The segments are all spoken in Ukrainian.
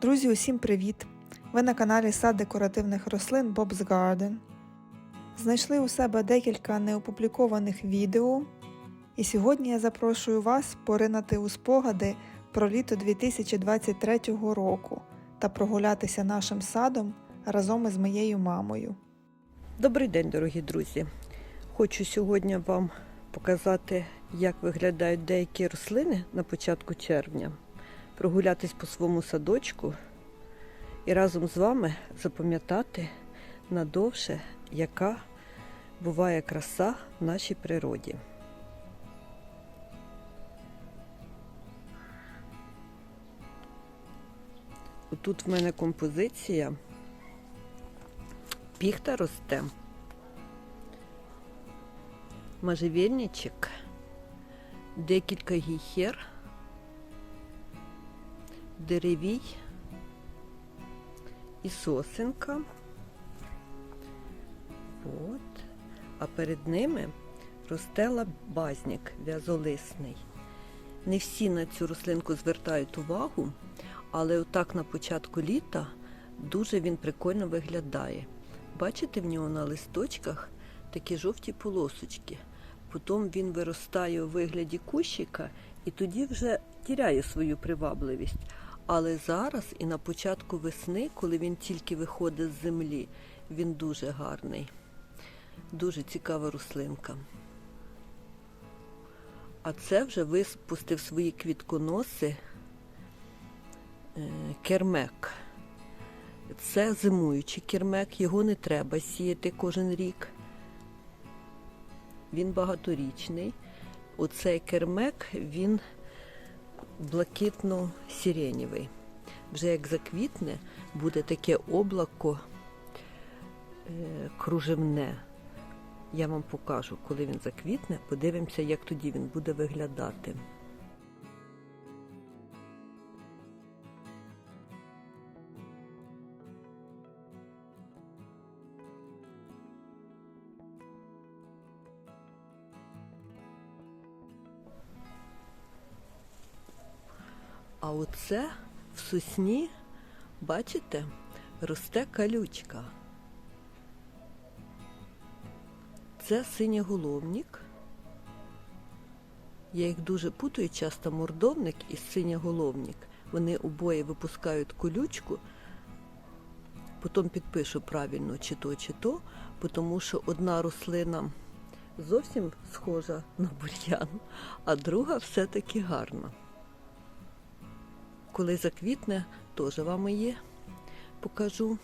Друзі, усім привіт! Ви на каналі Сад декоративних рослин Bob's Garden. Знайшли у себе декілька неопублікованих відео, і сьогодні я запрошую вас поринати у спогади про літо 2023 року та прогулятися нашим садом разом із моєю мамою. Добрий день, дорогі друзі! Хочу сьогодні вам показати, як виглядають деякі рослини на початку червня, прогулятись по своєму садочку і разом з вами запам'ятати надовше, яка буває краса в нашій природі. Тут в мене композиція. Піхта росте. Можжевельничок, декілька гіхер, деревій і сосенка. От. А перед ними росте базник в'язолисний. Не всі на цю рослинку звертають увагу, але отак на початку літа дуже він прикольно виглядає. Бачите в нього на листочках такі жовті полосочки. Потім він виростає у вигляді кущика і тоді вже тіряє свою привабливість. Але зараз і на початку весни, коли він тільки виходить з землі, він дуже гарний. Дуже цікава рослинка. А це вже випустив свої квітконоси кермек. Це зимуючий кермек, його не треба сіяти кожен рік. Він багаторічний. Оцей кермек, він блакитно-сиренєвий. Вже як заквітне, буде таке облако е, кружевне. Я вам покажу, коли він заквітне, подивимося, як тоді він буде виглядати. А оце в сосні, бачите, росте калючка. Це синєголовник. Я їх дуже путаю, часто мордовник і синєголовник. Вони обоє випускають колючку, потім підпишу правильно чи то, чи то, тому що одна рослина зовсім схожа на бур'ян, а друга все-таки гарна. Коли заквітне, теж вам її покажу.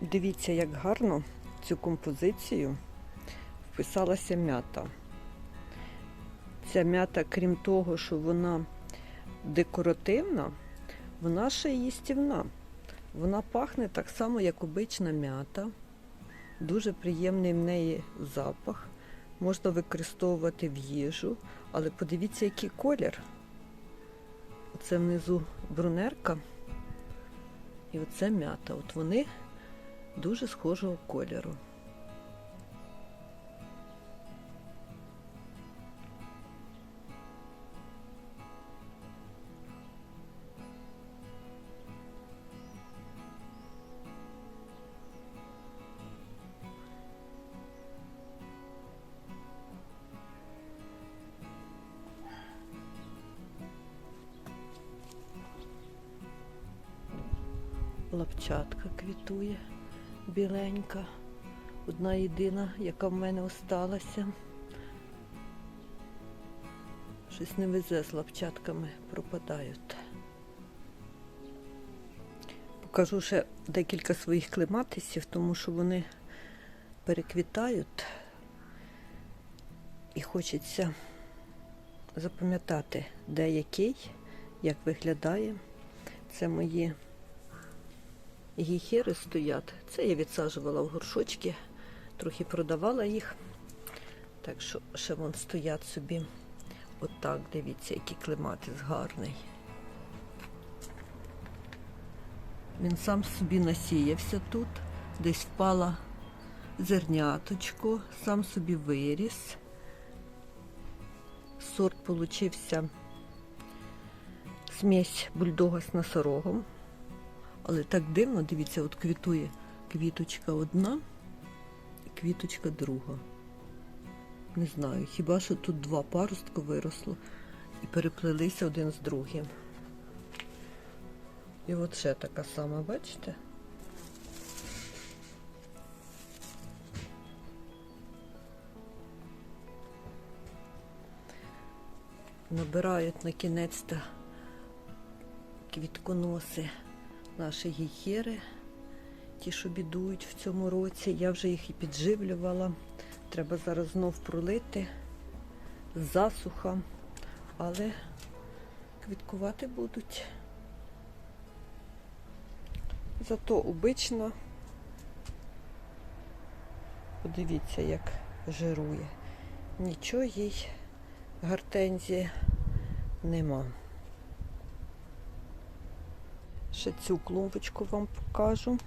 Дивіться, як гарно цю композицію вписалася м'ята. Ця м'ята, крім того, що вона декоративна, вона ще й їстівна. Вона пахне так само, як обична м'ята. Дуже приємний в неї запах можна використовувати в їжу, але подивіться, який колір. Оце внизу брунерка і оце м'ята. От вони дуже схожого кольору. Лапчатка квітує біленька. Одна єдина, яка в мене осталася. Щось не везе з лапчатками, пропадають. Покажу ще декілька своїх клематисів, тому що вони переквітають і хочеться запам'ятати, де який, як виглядає. Це мої гіхери стоять. Це я відсаджувала в горшочки, трохи продавала їх. Так що ще вон стоять собі. Отак, дивіться, який клематис гарний. Він сам собі насіявся тут, десь впала зерняточко, сам собі виріс. сорт получився смесь бульдога з носорогом. Але так дивно, дивіться, от квітує квіточка одна і квіточка друга. Не знаю, хіба що тут два паростка виросло і переплелися один з другим. І от ще така сама, бачите? Набирають на кінець-то квітконоси наші гіхери, ті, що бідують в цьому році. Я вже їх і підживлювала. Треба зараз знов пролити засуха, але квіткувати будуть. Зато обично, подивіться, як жирує. Нічого їй гортензії нема. Ще цю клумбочку вам покажу.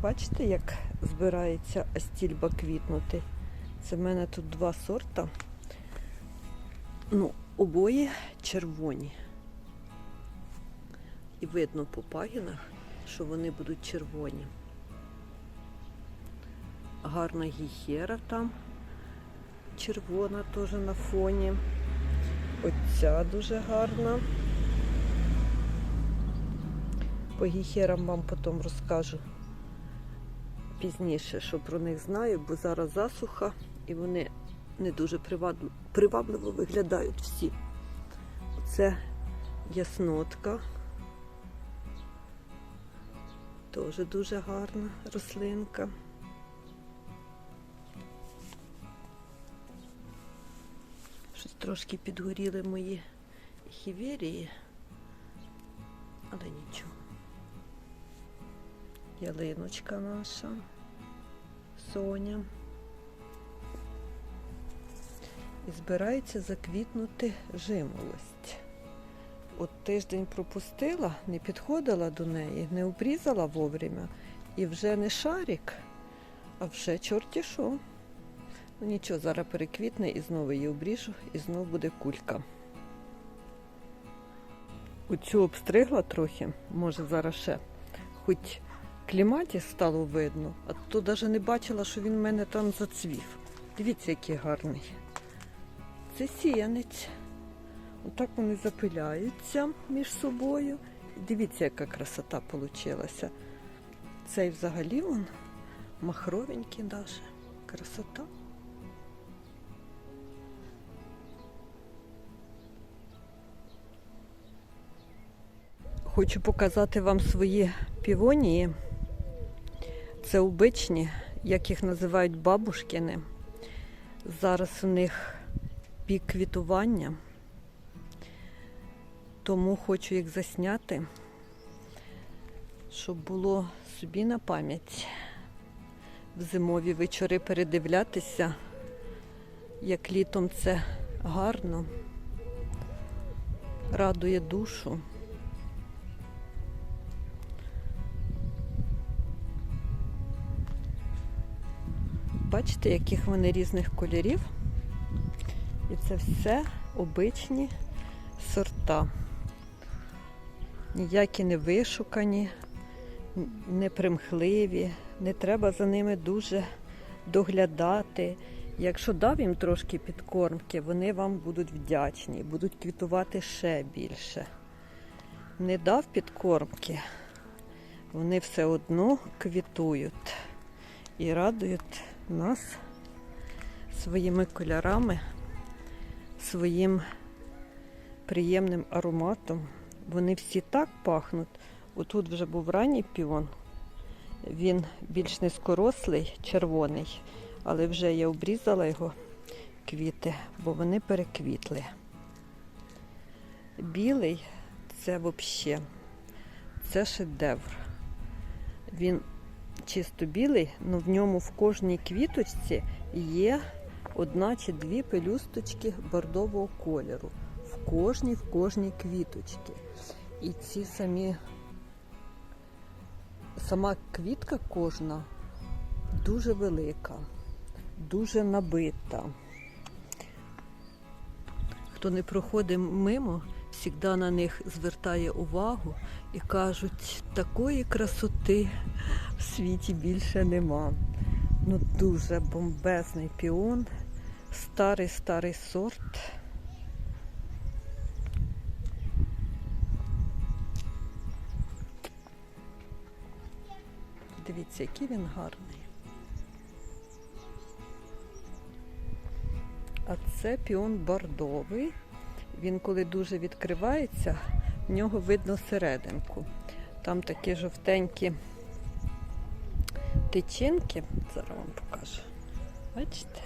Бачите, як збирається астільба квітнути? Це в мене тут два сорта. Ну, обоє червоні. І видно по пагінах, що вони будуть червоні. Гарна гіхера там, червона теж на фоні. Оця дуже гарна. По гіхерам вам потім розкажу пізніше, що про них знаю, бо зараз засуха і вони не дуже привабливо виглядають всі. Це яснотка. Теж дуже гарна рослинка. Щось трошки підгоріли мої хіверії, але нічого. Ялиночка наша, Соня. І збирається заквітнути жимолость. От тиждень пропустила, не підходила до неї, не обрізала вовремя. І вже не шарик, а вже чорті що. Ну нічого, зараз переквітне і знову її обріжу, і знову буде кулька. Оцю обстригла трохи, може зараз ще хоч кліматіс стало видно, а то навіть не бачила, що він в мене там зацвів. Дивіться, який гарний. Це сіянець. Отак вони запиляються між собою. Дивіться, яка красота вийшла. Цей взагалі вон махровенький даже. Красота. Хочу показати вам свої півонії. Це обичні, як їх називають бабушкини. Зараз у них пік квітування, тому хочу їх засняти, щоб було собі на пам'ять в зимові вечори передивлятися, як літом це гарно, радує душу. Бачите, яких вони різних кольорів. І це все обичні сорта. Ніякі не вишукані, не примхливі, не треба за ними дуже доглядати. Якщо дав їм трошки підкормки, вони вам будуть вдячні, будуть квітувати ще більше. Не дав підкормки, вони все одно квітують і радують нас своїми кольорами, своїм приємним ароматом. Вони всі так пахнуть. Отут вже був ранній піон. Він більш низькорослий, червоний, але вже я обрізала його квіти, бо вони переквітли. Білий це взагалі, це шедевр. Він чисто білий, але в ньому в кожній квіточці є одна чи дві пелюсточки бордового кольору. В кожній, в кожній квіточці. І ці самі, сама квітка кожна дуже велика, дуже набита. хто не проходить мимо, завжди на них звертає увагу і кажуть, такої красоти в світі більше нема. Ну дуже бомбезний піон, старий старий сорт. Дивіться, який він гарний. А це піон бордовий. Він коли дуже відкривається, в нього видно серединку. Там такі жовтенькі тичинки. Зараз вам покажу. Бачите?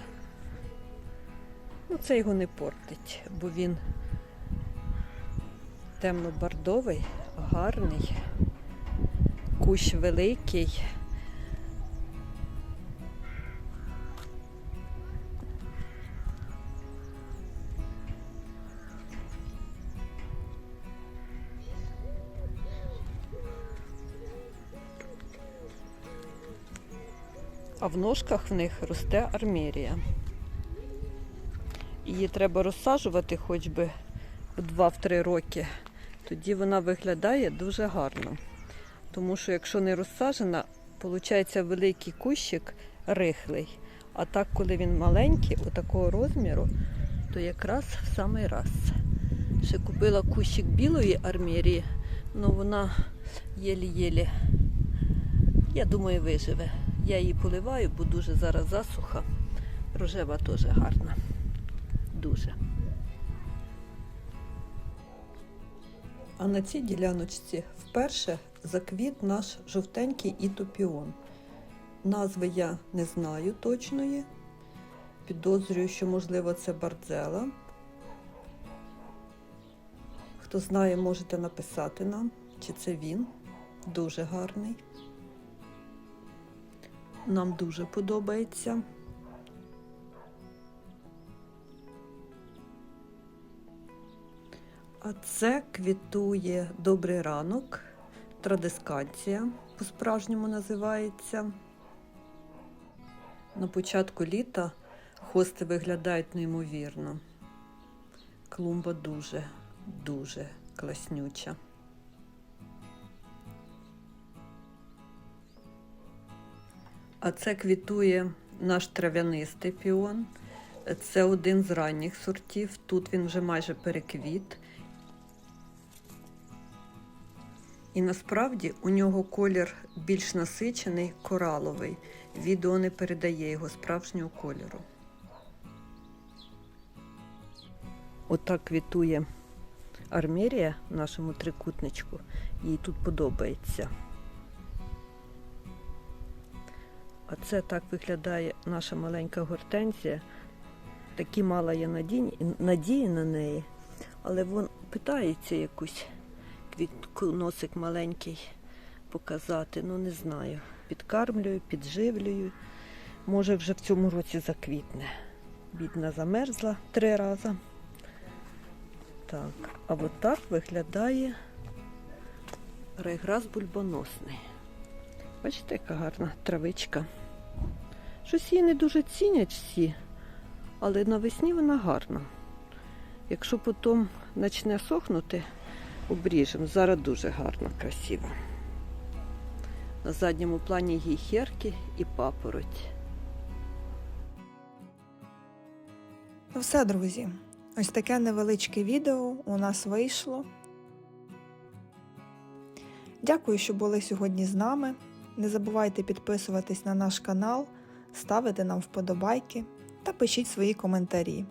Ну, це його не портить, бо він темно-бордовий, гарний, кущ великий. А в ножках в них росте армерія. Її треба розсаджувати хоч би в 2-3 роки. Тоді вона виглядає дуже гарно. Тому що якщо не розсаджена, виходить великий кущик рихлий. А так, коли він маленький, отакого розміру, то якраз в самий раз. Ще купила кущик білої армерії, але вона єлі-єлі, я думаю, виживе. Я її поливаю, бо дуже зараз засуха. Рожева теж гарна. Дуже. А на цій діляночці вперше заквіт наш жовтенький ітопіон. Назви я не знаю точної. Підозрюю, що, можливо, це бардзела. Хто знає, можете написати нам, чи це він. Дуже гарний. Нам дуже подобається. А це квітує добрий ранок, традискація по-справжньому називається. На початку літа хости виглядають неймовірно. Клумба дуже, дуже класнюча. А це квітує наш трав'янистий піон. Це один з ранніх сортів. Тут він вже майже переквіт. І насправді у нього колір більш насичений, кораловий. Відео не передає його справжнього кольору. Отак квітує армерія нашому трикутничку. Їй тут подобається. А це так виглядає наша маленька гортензія. Такі мала я надії, надії на неї, але він питається якусь квітку, носик маленький показати. Ну не знаю. Підкармлюю, підживлюю. Може вже в цьому році заквітне. Бідна замерзла три рази. Так, а от так виглядає райграс бульбоносний. Бачите, яка гарна травичка. Щось її не дуже цінять всі, але навесні вона гарна. Якщо потім почне сохнути, обріжемо. Зараз дуже гарна, красива. На задньому плані гейхерки і папороть. Ну все, друзі. Ось таке невеличке відео у нас вийшло. Дякую, що були сьогодні з нами. Не забувайте підписуватись на наш канал, ставити нам вподобайки та пишіть свої коментарі.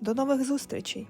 До нових зустрічей!